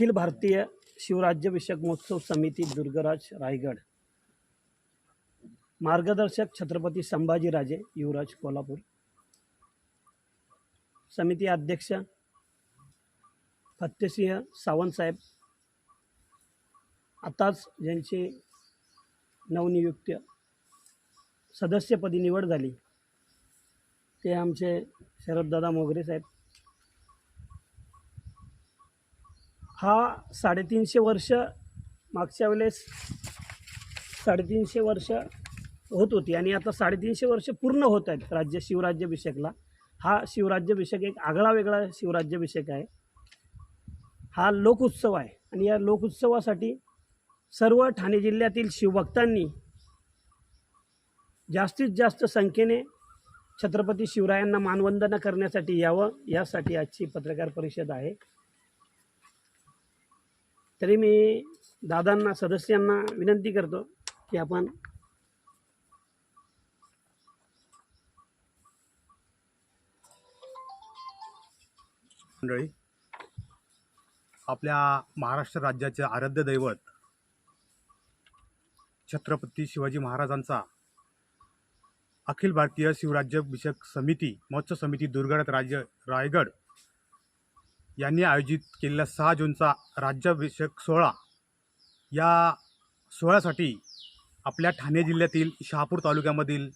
अखिल भारतीय शिवराज्याभिषेक महोत्सव समिती दुर्गराज रायगड. मार्गदर्शक छत्रपती संभाजीराजे युवराज कोल्हापूर. समिती अध्यक्ष फत्तेसिंह सावंतसाहेब आताच ज्यांची नवनियुक्त सदस्यपदी निवड झाली ते आमचे शरददादा मोगरे साहेब. हा साडेतीनशे वर्ष मागच्या वेळेस साडेतीनशे वर्ष होत होती. आणि आता साडेतीनशे वर्ष पूर्ण होत आहेत राज्य शिवराज्याभिषेकला. हा शिवराज्याभिषेक एक आगळा वेगळा शिवराज्याभिषेक आहे. हा लोकोत्सव आहे. आणि या लोकोत्सवासाठी सर्व ठाणे जिल्ह्यातील शिवभक्तांनी जास्तीत जास्त संख्येने छत्रपती शिवरायांना मानवंदना करण्यासाठी यावं यासाठी आजची पत्रकार परिषद आहे. तरी मी दादांना सदस्यांना विनंती करतो की आपण मंडळी आपल्या महाराष्ट्र राज्याचे आराध्य दैवत छत्रपती शिवाजी महाराजांचा अखिल भारतीय शिवराज्याभिषेक समिती महोत्सव समिती दुर्गडत राज्य रायगड यांनी आयोजित केलेला सहा जूनचा राज्याभिषेक सोहळा. या सोहळ्यासाठी आपल्या ठाणे जिल्ह्यातील शहापूर तालुक्यामधील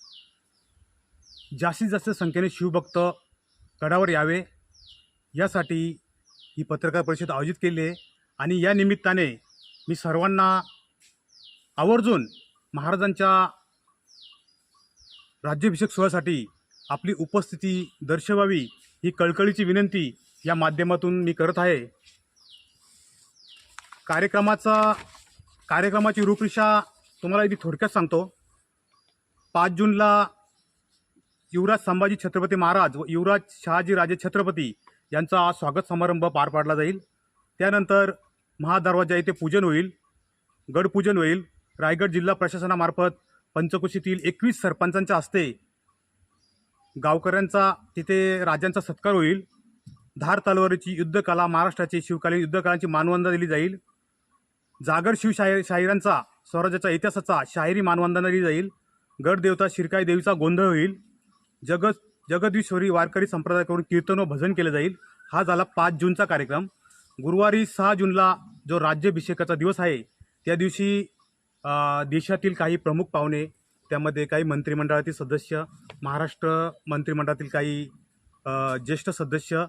जास्तीत जास्त संख्येने शिवभक्त गडावर यावे. यासाठी ही पत्रकार परिषद आयोजित केली आहे आणि या निमित्ताने मी सर्वांना आवर्जून महाराजांच्या राज्याभिषेक सोहळ्यासाठी आपली उपस्थिती दर्शवावी ही कळकळीची विनंती या माध्यमातून मी करत आहे. कार्यक्रमाचा कार्यक्रमाची रूपरेषा तुम्हाला इथे थोडक्यात सांगतो. पाच जूनला युवराज संभाजी छत्रपती महाराज व युवराज शहाजी राजे छत्रपती यांचा स्वागत समारंभ पार पाडला जाईल. त्यानंतर महादरवाजा येथे पूजन होईल गडपूजन होईल. रायगड जिल्हा प्रशासनामार्फत पंचकोशीतील एकवीस सरपंचांच्या हस्ते गावकऱ्यांचा तिथे राजांचा सत्कार होईल. धार तलवारीची युद्धकला महाराष्ट्राची शिवकालीन युद्धकलांची मानवंदना दिली जाईल. जागर शिवशाही शाहिरांचा स्वराज्याच्या इतिहासाचा शाहिरी मानवंदना दिली जाईल. गडदेवता शिरकाई देवीचा गोंधळ होईल. जगत जगदीश्वरी वारकरी संप्रदायाकडून कीर्तन व भजन केलं जाईल. हा झाला पाच जूनचा कार्यक्रम. गुरुवारी सहा जूनला जो राज्याभिषेकाचा दिवस आहे त्या दिवशी देशातील काही प्रमुख पाहुणे त्यामध्ये काही मंत्रिमंडळातील सदस्य महाराष्ट्र मंत्रिमंडळातील काही ज्येष्ठ सदस्य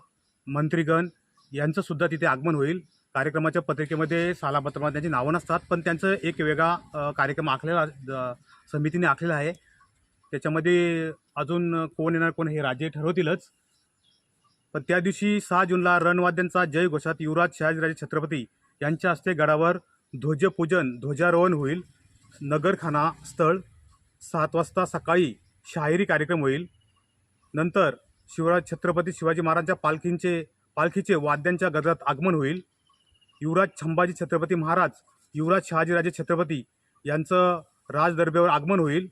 मंत्रीगण यांचंसुद्धा तिथे आगमन होईल. कार्यक्रमाच्या पत्रिकेमध्ये सालापत्रामध्ये त्यांची नावं नसतात पण त्यांचं एक वेगळा कार्यक्रम आखलेला समितीने आखलेला आहे. त्याच्यामध्ये अजून कोण येणार कोण हे राजे ठरवतीलच. पण त्या दिवशी सहा जूनला रणवाद्यांचा जय घोषात युवराज शहाजीराजे छत्रपती यांच्या हस्ते गडावर ध्वजपूजन ध्वजारोहण होईल. नगरखाना स्थळ सात वाजता सकाळी शाहिरी कार्यक्रम होईल. नंतर शिवराज छत्रपती शिवाजी महाराजांच्या पालखींचे पालखीचे वाद्यांच्या गजरात आगमन होईल. युवराज संभाजी छत्रपती महाराज युवराज शहाजीराजे छत्रपती यांचं राजदरबारावर आगमन होईल.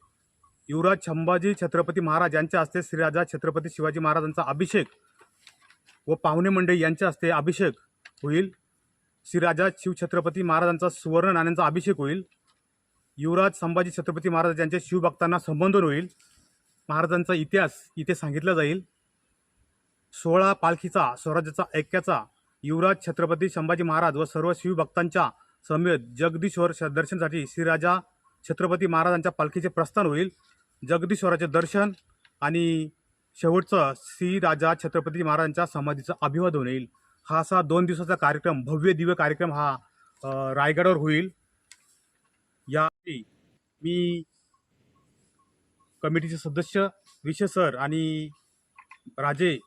युवराज संभाजी छत्रपती महाराज यांच्या हस्ते श्रीराजा छत्रपती शिवाजी महाराजांचा अभिषेक व पाहुणे मंडळी यांच्या हस्ते अभिषेक होईल. श्रीराजा शिवछत्रपती महाराजांचा सुवर्ण नाण्यांचा अभिषेक होईल. युवराज संभाजी छत्रपती महाराज यांच्या शिवभक्तांना संबोधन होईल. महाराजांचा इतिहास इथे सांगितला जाईल. सोळा पालखीचा स्वराज्याचा ऐक्याचा युवराज छत्रपती संभाजी महाराज व सर्व शिवभक्तांच्या समेत जगदीश्वर श- दर्शनासाठी श्रीराजा छत्रपती महाराजांच्या पालखीचे प्रस्थान होईल. जगदीश्वराचे दर्शन आणि शेवटचं श्रीराजा छत्रपती महाराजांच्या समाधीचं अभिवादन होईल. हा असा दोन दिवसाचा कार्यक्रम भव्य दिव्य कार्यक्रम हा रायगडावर होईल. या मी कमिटीचे सदस्य विशेष सर आणि राजे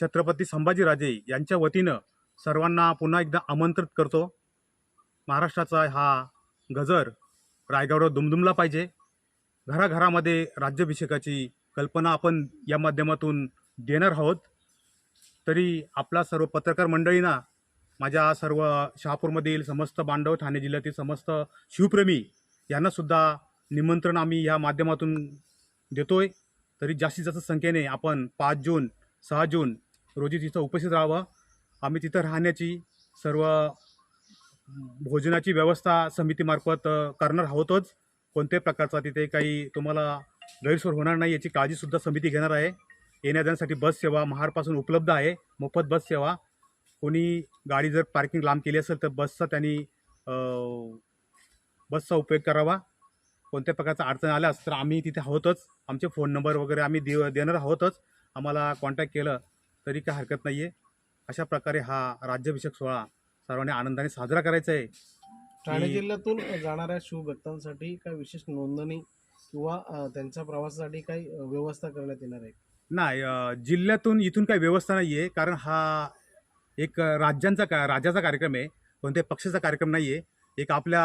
छत्रपती संभाजीराजे यांच्या वतीनं सर्वांना पुन्हा एकदा आमंत्रित करतो. महाराष्ट्राचा हा गजर रायगडवर दुमदुमला पाहिजे. घराघरामध्ये राज्याभिषेकाची कल्पना आपण या माध्यमातून देणार आहोत. तरी आपला सर्व पत्रकार मंडळींना माझ्या सर्व शहापूरमधील समस्त बांधव ठाणे जिल्ह्यातील समस्त शिवप्रेमी यांनासुद्धा निमंत्रण आम्ही या माध्यमातून देतोय. तरी जास्तीत जास्त संख्येने आपण पाच जून सहा जून रोजी तिथं उपस्थित राहावं. आम्ही तिथं राहण्याची सर्व भोजनाची व्यवस्था समितीमार्फत करणार आहोतच. कोणत्याही प्रकारचा तिथे काही तुम्हाला गैरसोय होणार नाही याची काळजीसुद्धा समिती घेणार आहे. येण्या जाण्यासाठी बस सेवा महाडपासून उपलब्ध आहे. मोफत बस सेवा. कोणी गाडी जर पार्किंग लांब केली असेल तर बसचा त्यांनी बसचा उपयोग करावा. कोणत्या प्रकारचा अडचण आल्यास तर आम्ही तिथे आहोतच. आमचे फोन नंबर वगैरे आम्ही देव देणार आहोतच. आम्हाला कॉन्टॅक्ट केलं तरी काय हरकत नाही आहे अशा प्रकारे हा राज्याभिषेक सोहळा सर्वांनी आनंदाने साजरा करायचा आहे. ठाणे जिल्ह्यातून जाणाऱ्या शिवभक्तांसाठी काही विशेष नोंदणी किंवा त्यांच्या प्रवासासाठी काही व्यवस्था करण्यात येणार आहे? नाही जिल्ह्यातून इथून काही व्यवस्था नाही आहे कारण हा एक राज्यांचा का राज्याचा कार्यक्रम आहे. कोणत्याही पक्षाचा कार्यक्रम नाही आहे एक आपल्या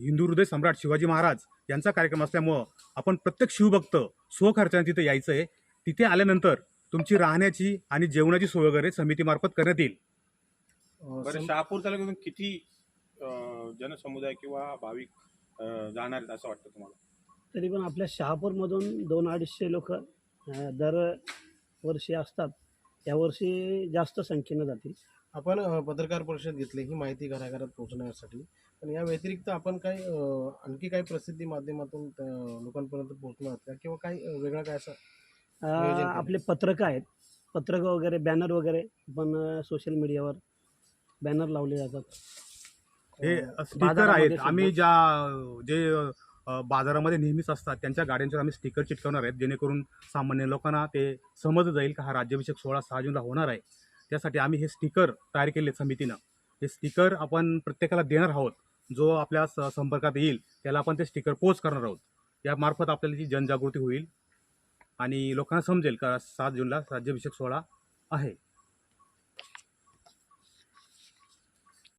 हिंदू हृदय सम्राट शिवाजी महाराज यांचा कार्यक्रम असल्यामुळं आपण प्रत्येक शिवभक्त स्वखर्चाने तिथे यायचं आहे तिथे आल्यानंतर तुमची राहण्याची आणि जेवणाची सोय वगैरे समितीमार्फत करण्यात येईल. बरं शहापूर तालुक्यातून किती अं, जनसमुदाय किंवा भाविक अं, जाणार आहेत असं वाटतं तुम्हाला? तरी पण आपल्या शहापूरमधून दोन अडीचशे लोक दरवर्षी असतात. यावर्षी जास्त संख्येनं जातील. आपण अ, पत्रकार परिषद घेतली ही माहिती घराघरात पोहोचण्यासाठी. पण या व्यतिरिक्त आपण काही अ, आणखी काही प्रसिद्धी माध्यमातून लोकांपर्यंत पोहोचणार आहात का? किंवा काही अ, वेगळं काय असं. आपले पत्रकं आहेत. पत्रकं वगैरे बॅनर वगैरे पण सोशल मीडियावर बॅनर लावले जातात. हे स्टिकर आहेत. आम्ही ज्या जे बाजारामध्ये नेहमीच असतात त्यांच्या गाड्यांच्यावर आम्ही स्टिकर चिटकवणार आहेत जेणेकरून सामान्य लोकांना ते समजलं जाईल का हा राज्याभिषेक सोहळा सहा जूनला होणार आहे. त्यासाठी आम्ही हे स्टिकर तयार केले समितीनं. हे स्टिकर आपण प्रत्येकाला देणार आहोत. जो आपल्या संपर्कात येईल त्याला आपण ते स्टिकर पोच करणार आहोत. यामार्फत आपल्याला ती जनजागृती होईल. आणि लोकांना समजेल का सात जूनला राज्याभिषेक सोहळा आहे.